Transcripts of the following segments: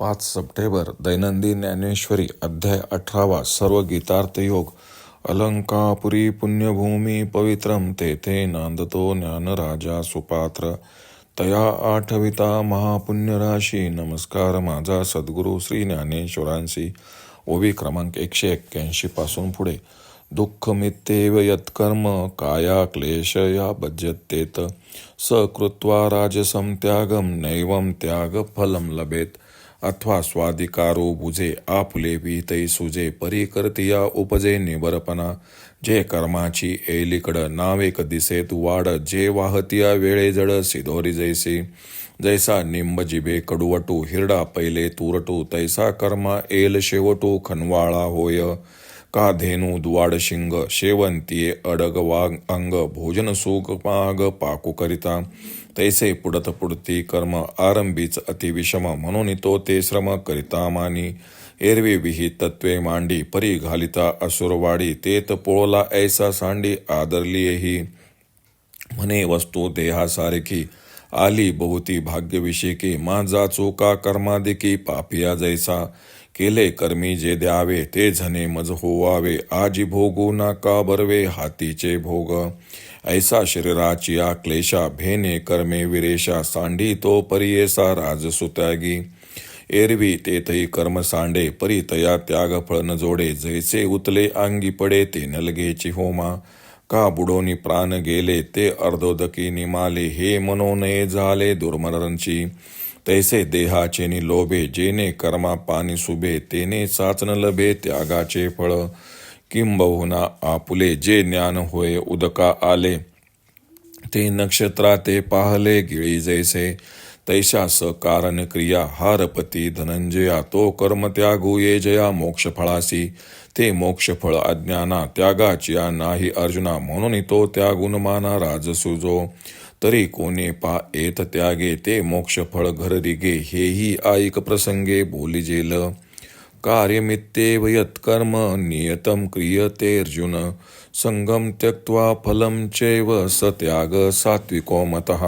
पाच सप्टेंबर दैनंदिन ज्ञानेश्वरी अध्याय अठरावा सर्व गीतार्थ योग अलंकापुरी पुण्यभूमी पवित्रम तेथे नांदतो ज्ञानराजा सुपात्र। तया आठविता महापुण्यराशी नमस्कार माझा सद्गुरू श्री ज्ञानेश्वरांशी। ओवी क्रमांक एकशे एक्क्याऐंशी पासून पुढे। दुःख मित्येव यत्कर्म काया क्लेश या भज्यतेत स कृत्वा राजसं त्यागम नैवम त्याग फलम लभेत। अथवा स्वाधिकारो बुझे आपुले विहितै सुजे परी करतिया उपजे निबरपणा जे कर्माची एलिकड नावेक दिसेत वाड जे वाहतिया वेळे जड सिधोरी जैसी. जैसा निंब जिभे कडुवटू हिरडा पहिले तुरटू तैसा कर्मा एल शेवटू खनवाळा होय. का धेनू दुवाड शिंग शेवंतीये अडग वाग अंग भोजन सुख माग पाकू करिता तैसे पुडत पुडती कर्म आरंभीच अतिविषम म्हणून तो ते श्रम करिता मानी एरवी विहित तत्वे मांडी परी घालिता असुरवाडी तेत पोळला ऐसा सांडी आदरलीही म्हणे वस्तू देहासारखी आली बहुती भाग्यविषयकी माझा चोका कर्मादिकी पापिया जैसा केले कर्मी जे द्यावे ते झने मज होवावे. आजी भोगू नाका बरवे हातीचे भोग. ऐसा शरीराची या क्लेशा भेने कर्मे विरेशा. सांडी तो परियेसा राजसुत्यागी एरवी तेथही कर्म सांडे परी तया त्याग फळ न जोडे. जैसे उतले अंगी पडे ते नलगेची होमा. का बुडोनी प्राण गेले ते अर्धोदकी निमाले. हे मनोनये झाले दुर्मरणची तैसे देहाचे नि लोभे जेने कर्मा पाणी सुभे तेने चाचन लभे त्यागाचे फळ. किंबहुना आपुले जे ज्ञान होय उदका आले. ते नक्षत्रा ते पाहले गिळी जैसे. तैशा स कारण क्रिया हारपती धनंजया तो कर्म त्यागू ये जया मोक्ष फळासी। ते मोक्ष फळ अज्ञाना त्यागाची नाही अर्जुना म्हणून तो त्यागुण माना राजसुजो। तरी कोणे पा येत त्यागे ते मोक्ष फळ घर रिगे हेही आईक प्रसंगे बोलिजेल कार्यमित्तेव यत्कर्म नियतम क्रियते अर्जुन। संगम त्यक्त्वा फलम चैव स त्याग सात्विको मतः।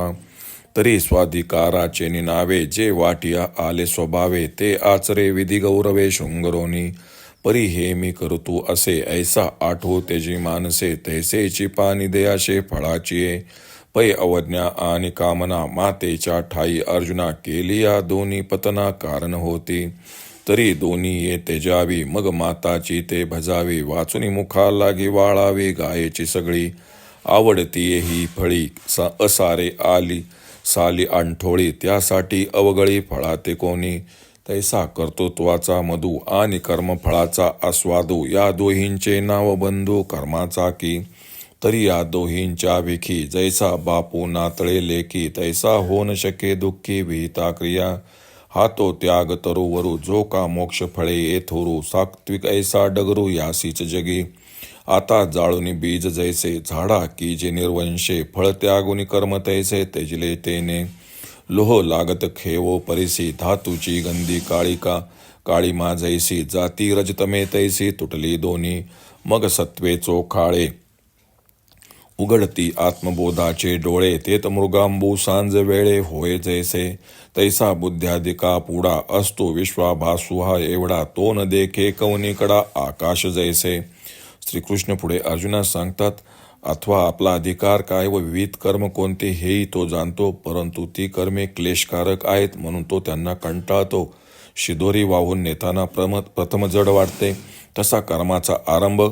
तरी स्वाधिकाराचे निनावे जे वाटिया आले स्वभावे ते आचरे विधी गौरवे शृंगरोनी. परी हे मी करतू असे ऐसा आठवो तेजी मानसे तैसेची पाणी देयाशे फळाची पै अवज्ञा आणि कामना मातेच्या ठाई अर्जुना केली या दोन्ही पतना कारण होती. तरी दोन्ही ये तेजावी मग माताची ते भजावी वाचुनी मुखा लागी वाळावी गायेची सगळी. आवडती ही फळी असारे आली. साली अंठोळी त्यासाठी अवगळी फळाते कोणी. तैसा कर्तृत्वाचा मधू आणि कर्मफळाचा आस्वादू. या दोहींचे नाव बंधू कर्माचा की. तरी या दोहींच्या विखी जैसा बापू नातळे लेखी तैसा होन शके दुःखी विहिता क्रिया. हा तो त्याग तरुवरू जो का मोक्ष फळे येथोरू. सात्विक ऐसा डगरू यासीच जगी. आता जाळुनी बीज जैसे झाडा की जे निर्वंशे फळ त्यागुनी कर्म तैसे तेजले तेने. लोह लागत खेवो परिसी धातूची गंधी काळिका काळी जैसी जाती रजतमे तैसी तुटली दोन्ही मग सत्वे चोखाळे. उघडती आत्मबोधाचे डोळे तेत मृगांबू सांज वेळे होय जैसे. तैसा बुद्ध्यादिका पुडा असतो विश्वाभासुहा एवढा तो न देखे कवनीकडा आकाश जैसे. श्रीकृष्ण पुढे अर्जुनास सांगतात अथवा आपला अधिकार काय व विविध कर्म कोणते हेही तो जाणतो परंतु ती कर्मे क्लेशकारक आहेत म्हणून तो त्यांना कंटाळतो. शिदोरी वाहून नेताना प्रम प्रथम जड वाटते. तसा कर्माचा आरंभ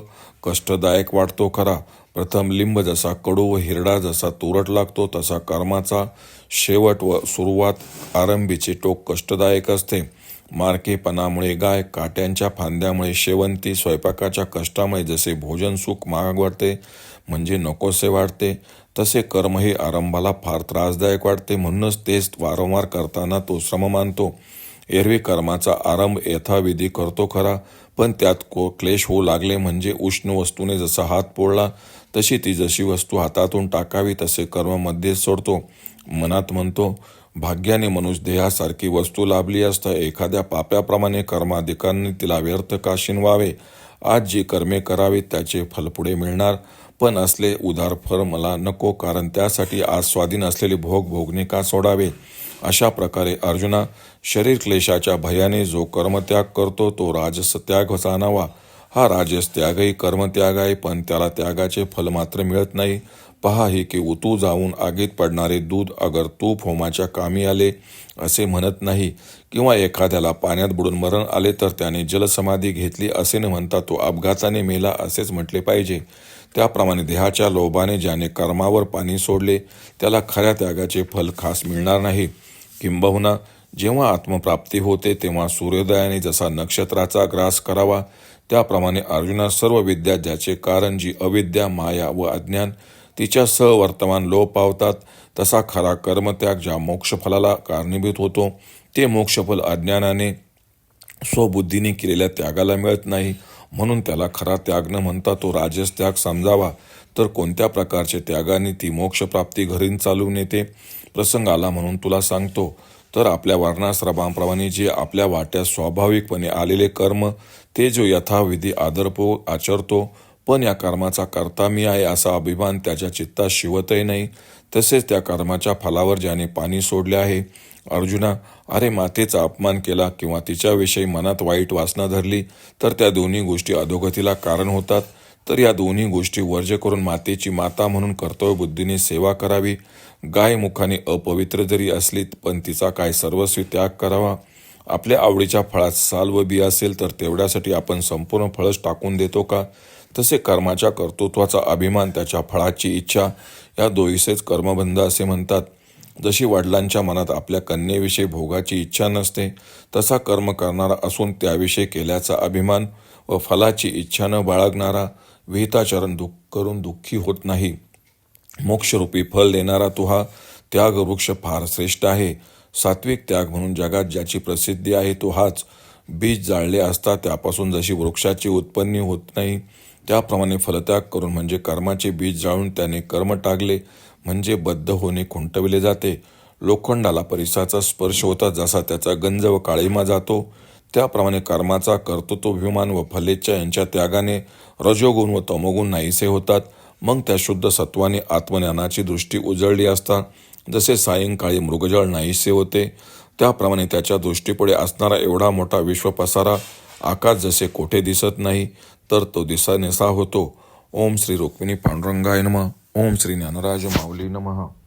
कष्टदायक वाटतो खरा. प्रथम लिंब जसा कडू व हिरडा जसा तुरट लागतो तसा कर्माचा शेवट व सुरुवात आरंभीचे टोक कष्टदायक असते. मारकेपणामुळे गाय काट्यांच्या फांद्यामुळे शेवंती स्वयंपाकाच्या कष्टामुळे जसे भोजन सुख महाग वाढते म्हणजे नकोसे वाढते तसे कर्म हे आरंभाला फार त्रासदायक वाटते. म्हणूनच तेच वारंवार करताना तो श्रम मानतो. एरवी कर्माचा आरंभ यथाविधी करतो खरा पण त्यात को क्लेश होऊ लागले म्हणजे उष्ण वस्तूने जसा हात पोळला तशी ती जशी वस्तू हातातून टाकावी तसे कर्म मध्येच सोडतो. मनात म्हणतो भाग्याने मनुष्यदेहासारखी वस्तू लाभली असता एखाद्या पाप्याप्रमाणे कर्माधिकांनी तिला व्यर्थ का शिनवावे? आज जी कर्मे करावी त्याचे फल पुढे मिळणार. पण असले उदार फळ मला नको कारण त्यासाठी आज स्वाधीन असलेले भोग भोगणे का सोडावे? अशा प्रकारे अर्जुना शरीर क्लेशाच्या भयाने जो कर्मत्याग करतो तो राजस त्याग जाणावा हा राजस त्यागही कर्मत्याग आहे पण त्याला त्यागाचे फल मात्र मिळत नाही. पहा हे की उतू जाऊन आगीत पडणारे दूध अगर तूप होमाच्या कामी आले असे म्हणत नाही. किंवा एखाद्याला पाण्यात बुडून मरण आले तर त्याने जलसमाधी घेतली असे न म्हणता तो अपघाताने मेला असेच म्हटले पाहिजे. त्याप्रमाणे देहाच्या लोभाने ज्याने कर्मावर पाणी सोडले त्याला खऱ्या त्यागाचे फल खास मिळणार नाही. किंबहुना जेव्हा आत्मप्राप्ती होते तेव्हा सूर्योदयाने जसा नक्षत्राचा ग्रास करावा त्याप्रमाणे अर्जुना सर्व विद्या ज्याचे कारण जी अविद्या माया व अज्ञान तिच्या सहवर्तमान लोप पावतात तसा खरा कर्मत्याग ज्या मोक्षफलाला कारणीभूत होतो ते मोक्षफल अज्ञानाने स्वबुद्धीने केलेल्या त्यागाला मिळत नाही. म्हणून त्याला खरा त्याग न म्हणता तो राजस त्याग समजावा. तर कोणत्या प्रकारचे त्यागाने ती मोक्षप्राप्ती घरीन चालवून येते? प्रसंग आला म्हणून तुला सांगतो. तर आपल्या वर्णाश्रमाप्रमाणे जे आपल्या वाट्यात स्वाभाविकपणे आलेले कर्म ते जो यथाविधी आदरपो आचरतो पण या कर्माचा करता मी आहे असा अभिमान त्याच्या चित्तात शिवतही नाही. तसेच त्या कर्माच्या फलावर ज्याने पाणी सोडले आहे अर्जुना अरे मातेचा अपमान केला किंवा तिच्याविषयी मनात वाईट वासना धरली तर त्या दोन्ही गोष्टी अधोगतीला कारण होतात. तर या दोन्ही गोष्टी वर्ज करून मातेची माता म्हणून कर्तव्यबुद्धीने सेवा करावी. गाय मुखाने अपवित्र जरी असली पण तिचा काय सर्वस्वी त्याग करावा? आपल्या आवडीच्या फळात साल व बी असेल तर तेवढ्यासाठी आपण संपूर्ण फळच टाकून देतो का? तसे कर्माच्या कर्तृत्वाचा अभिमान त्याच्या फळाची इच्छा या दोहीसेच कर्मबंध असे म्हणतात. जशी वडिलांच्या मनात आपल्या कन्येविषयी भोगाची इच्छा नसते तसा कर्म करणारा असून त्याविषयी केल्याचा अभिमान व फलाची इच्छा न बाळगणारा विहिताचरण दुःख करून दुःखी होत नाही. मोक्षरूपी फल देणारा तो हा त्याग वृक्ष फार श्रेष्ठ आहे. सात्विक त्याग म्हणून जगात ज्याची प्रसिद्धी आहे तो हाच. बीज जाळले असता त्यापासून जशी वृक्षाची उत्पन्नी होत नाही त्याप्रमाणे फलत्याग करून म्हणजे कर्माचे बीज जाळून त्याने कर्म टाकले म्हणजे बद्ध होणे खुंटविले जाते. लोखंडाला परिसाचा स्पर्श होता जसा त्याचा गंज व काळीमा जातो. त्याप्रमाणे कर्माचा कर्तृत्वाभिमान व फलेच्छा यांच्या त्यागाने रजोगुण व तमोगुण नाहीसे होतात. मग त्या शुद्ध सत्वाने आत्मज्ञानाची दृष्टी उजळली असता जसे सायंकाळी मृगजळ नाहीसे होते त्याप्रमाणे त्याच्या दृष्टीपुढे असणारा एवढा मोठा विश्व पसारा आकाश जसे कोठे दिसत नाही तर तो दिसानेसा होतो. ओम श्री रुक्मिणी पांडुरंगाय नम. ओम श्री ज्ञानराज माऊली नमः.